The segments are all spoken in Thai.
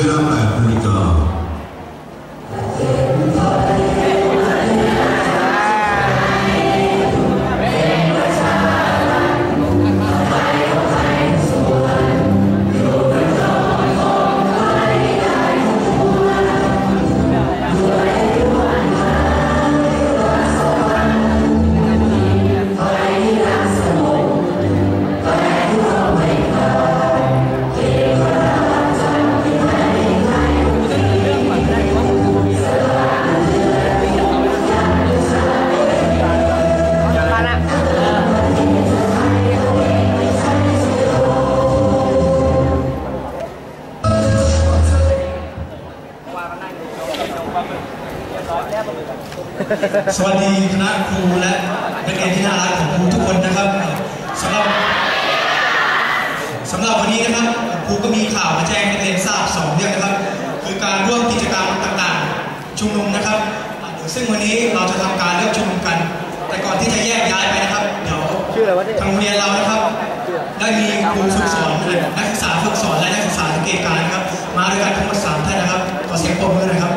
노래를 한번 보니까 สวัสดีคณะครูและนักเรียนที่น่ารักของครูทุกคนนะครับสำหรับสำหรับวันนี้นะครับครูก็มีข่าวมาแจ้งนักเรียนทราบสองเรื่องนะครับ คือการร่วมกิจกรรมต่างๆ ชุมนุมนะครับ ซึ่งวันนี้เราจะทำการเลือกชุมนุมกัน แต่ก่อนที่จะแยกย้ายไปนะครับเดี๋ยวทางโรงเรียนเรานะครับ ได้มีครูฝึกสอนนักศึกษาฝึกสอนและนักศึกษาสังเกตการนะครับ มาด้วยกันทั้งหมดสามท่านนะครับขอเสียงปรบมือหน่อยครับ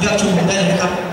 เลือกชมผมได้เลยนะครับ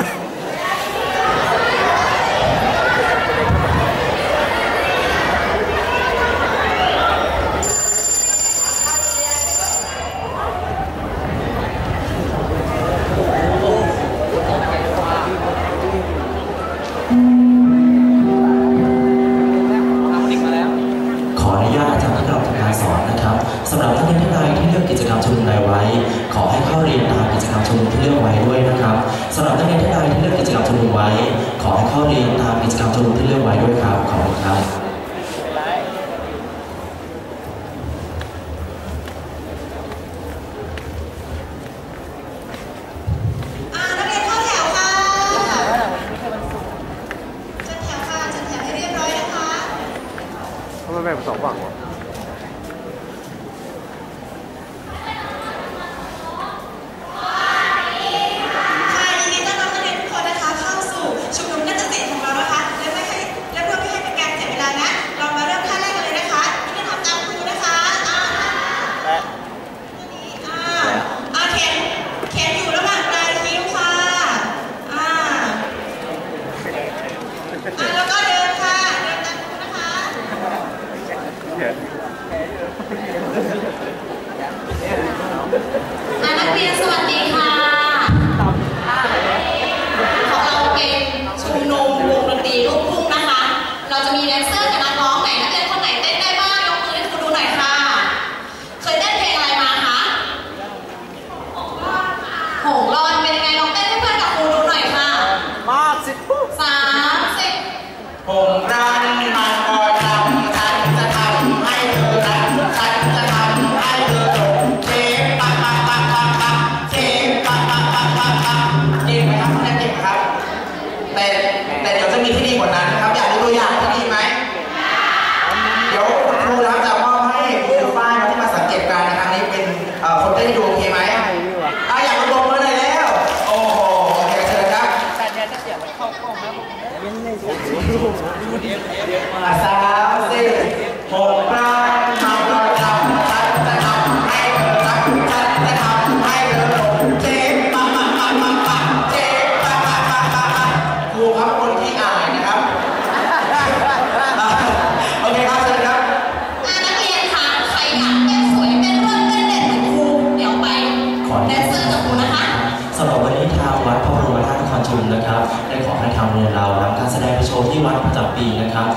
ปทุมนะครับ ได้ขอให้ทำงงเรียนเรานำการแสดงโชว์ที่วัดประจำปีนะครับ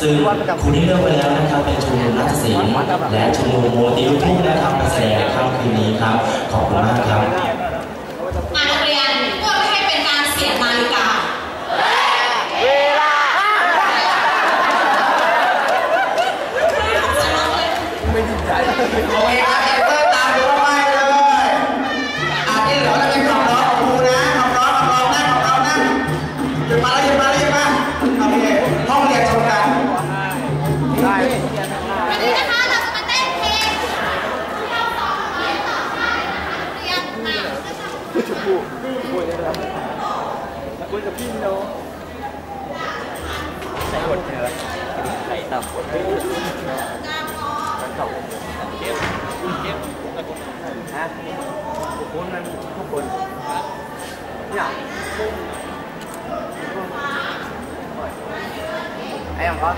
ซึ่งคุณได้เลือกไปแล้วนะครับเป็นชุมนุมราชสีและชุมนุมโมติลุกทุ่นะครับมาแสดงในค่ำคืนนี้ครับ ขอบคุณมากครับ ยังครับ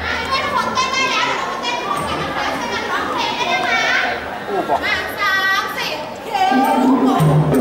อู้บอกสามสี่เท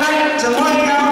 tonight, to look.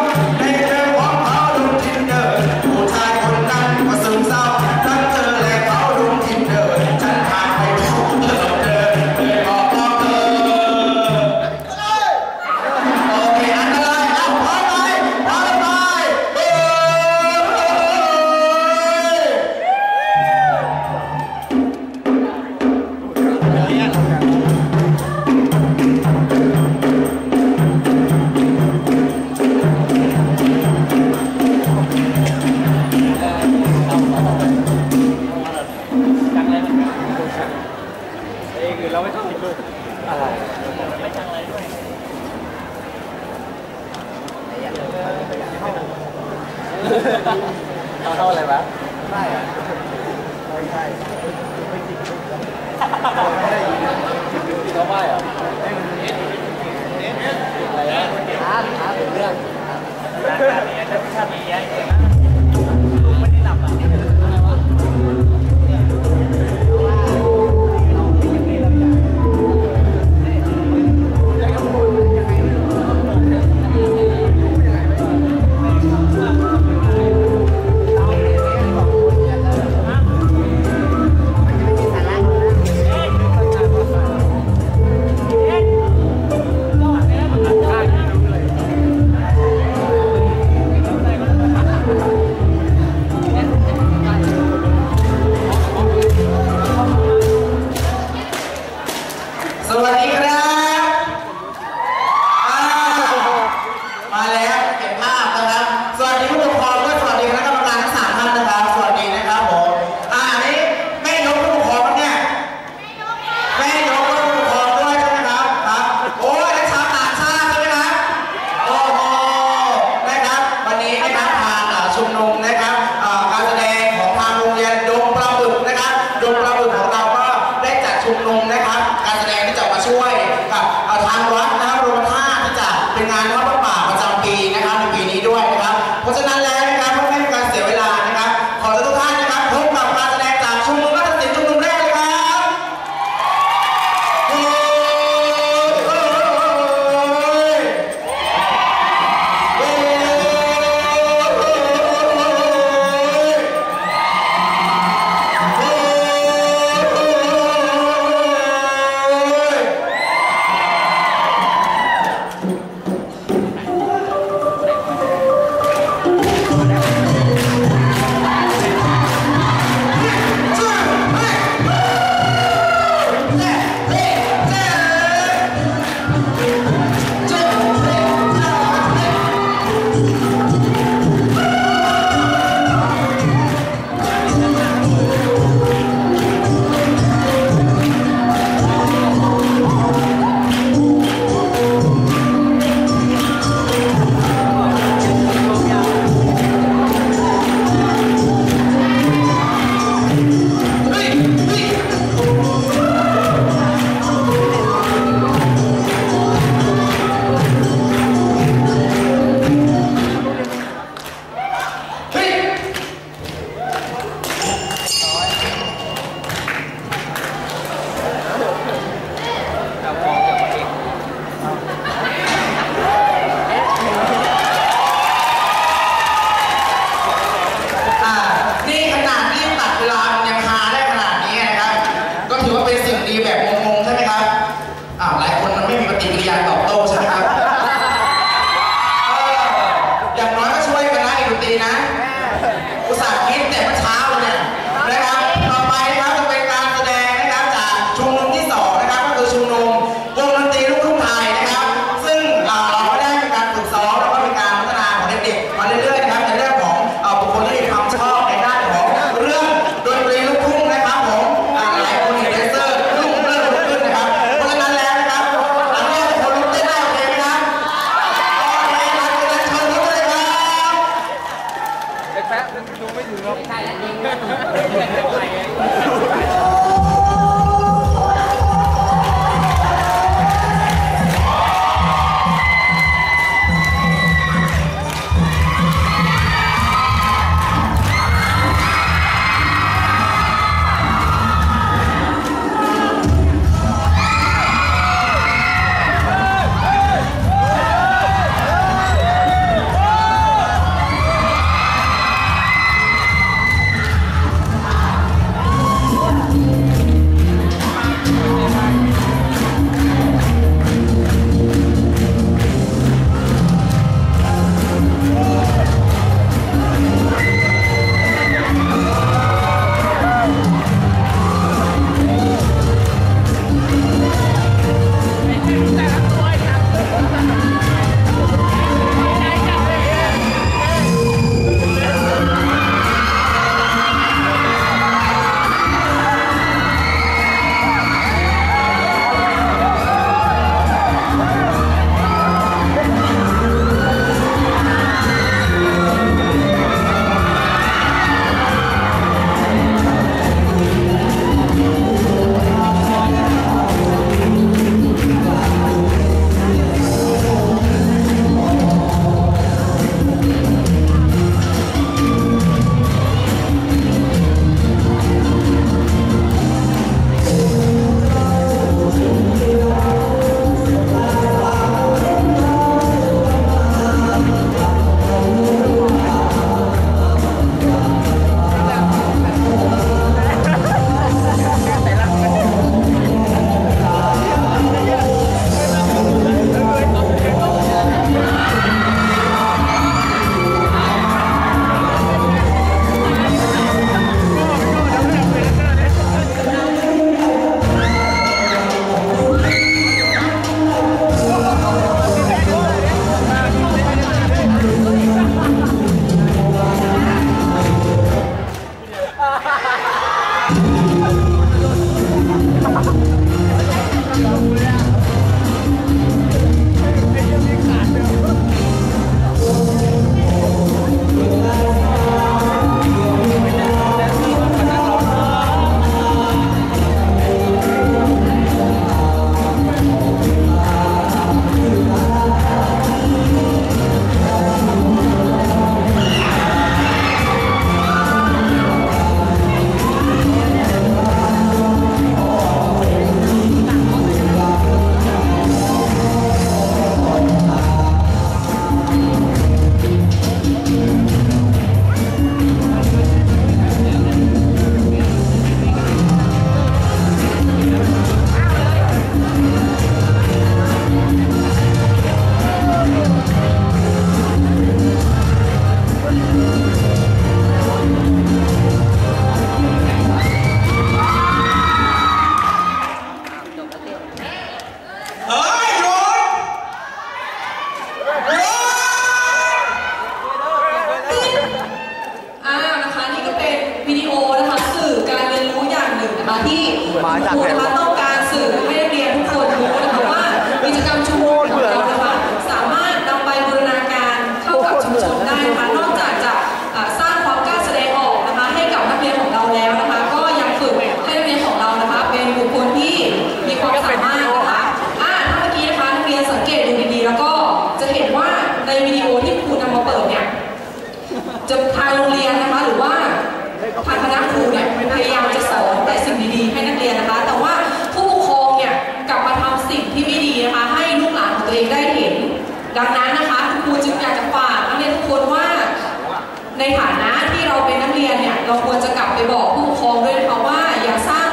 ที่เราเป็นนักเรียนเนี่ยเราควรจะกลับไปบอกผู้ปกครองด้วยนะคะว่าอย่าสร้าง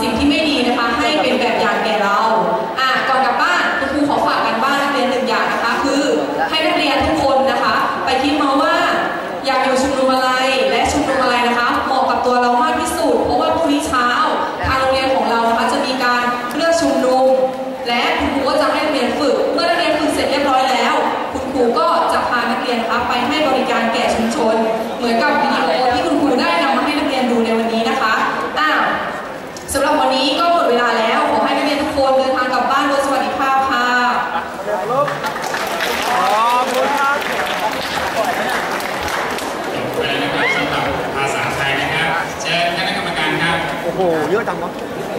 สิ่งที่ไม่ดีนะคะให้เป็น หเยอะจังวะ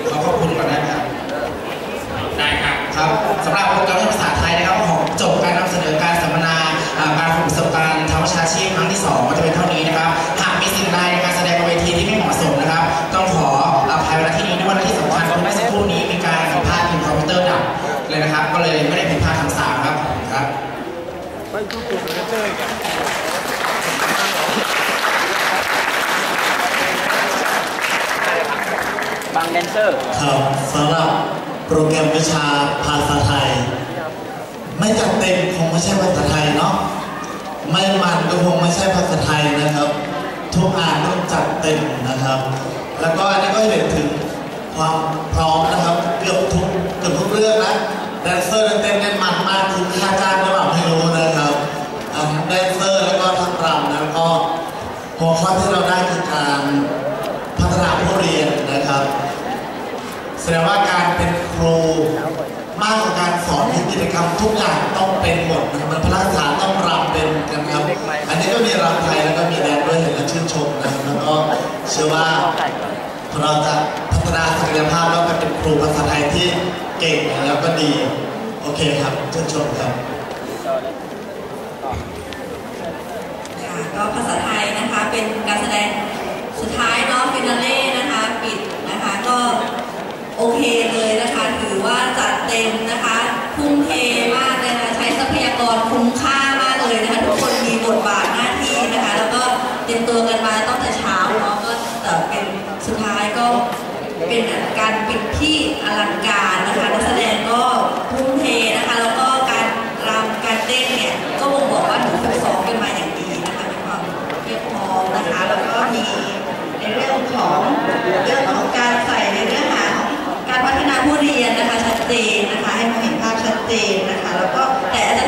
ขอขอบคุณก่อนได้ไหมครับได้ครับครับสำหรับโปรแกรมเรื่องภาษาไทยนะครับของจบการนำเสนอการสัมมนาการฝึกประสบการณ์ทางวิชาชีพครั้งที่2ก็จะเป็นเท่านี้นะครับ หากมีสิ่งใดในการแสดงบนเวทีที่ไม่เหมาะสมนะครับ ต้องขออภัยไว้ณที่นี้ด้วยและที่สำคัญคือเมื่อสักครู่นี้มีการผิดพลาดถึงคอมพิวเตอร์ดับเลยนะครับ ก็เลยไม่ได้ผิดพลาดทั้งสามครับขอบคุณครับ ไม่ต้องกลัวเลยเจออีกอะ บาง แดนเซอร์ ครับสำหรับโปรแกรมวิชาภาษาไทย ไม่จัดเต็มคงไม่ใช่ภาษาไทยเนาะไม่มันก็คงไม่ใช่ภาษาไทยนะครับ ทุกอ่านต้องจัดเต็มนะครับ แล้วก็อันนี้ก็เห็นถึงความพร้อมนะครับเกือบทุกเกือบทุกเรื่องนะแดนเซอร์เต้นกันมันมากคือค่าจ้างหรือเปล่าไม่รู้นะครับแดนเซอร์แล้วก็ทั้งรำแล้วก็หัวข้อที่เราได้คือการพัฒนาผู้เรียนนะครับ ดงว่าการเป็นครูมากกว่าการสอนที่กิจกรรมทุกอย่างต้องเป็นหมดนะครับมันพละสถานต้องรำเป็นกันครับ อันนี้ก็มีรำไทยแล้วก็มีแดนด้วยเห็นแล้วชื่นชมนะครับแล้วก็เชื่อว่าเราจะพัฒนาศักยภาพแล้วก็เป็นครูภาษาไทยที่เก่งแล้วก็ดี โอเคครับชื่นชมครับค่ะก็ภาษาไทยนะคะเป็นการแสดงสุดท้ายเนาะฟินาเล่นะคะ ปิดนะคะก็ โอเคเลยนะคะ ถือว่าจัดเต็มนะคะทุ่มเทมากเลยนะใช้ทรัพยากรคุ้มค่ามากเลยนะคะทุกคนมีบทบาทหน้าที่นะคะ แล้วก็เตรียมตัวกันมาตั้งแต่เช้าเนาะก็แต่เป็นสุดท้ายก็เป็นการปิดที่อลังการนะคะนักแสดงก็ทุ่มเทนะคะ แล้วก็การรำการเต้นเนี่ยก็บ่งบอกว่าถูกฝึกซ้อมกันมาอย่างดีนะคะมีความเพียบพร้อมนะคะ แล้วก็มีในเรื่องของเอง จนนะคะ แล้วก็แต่อันนั้น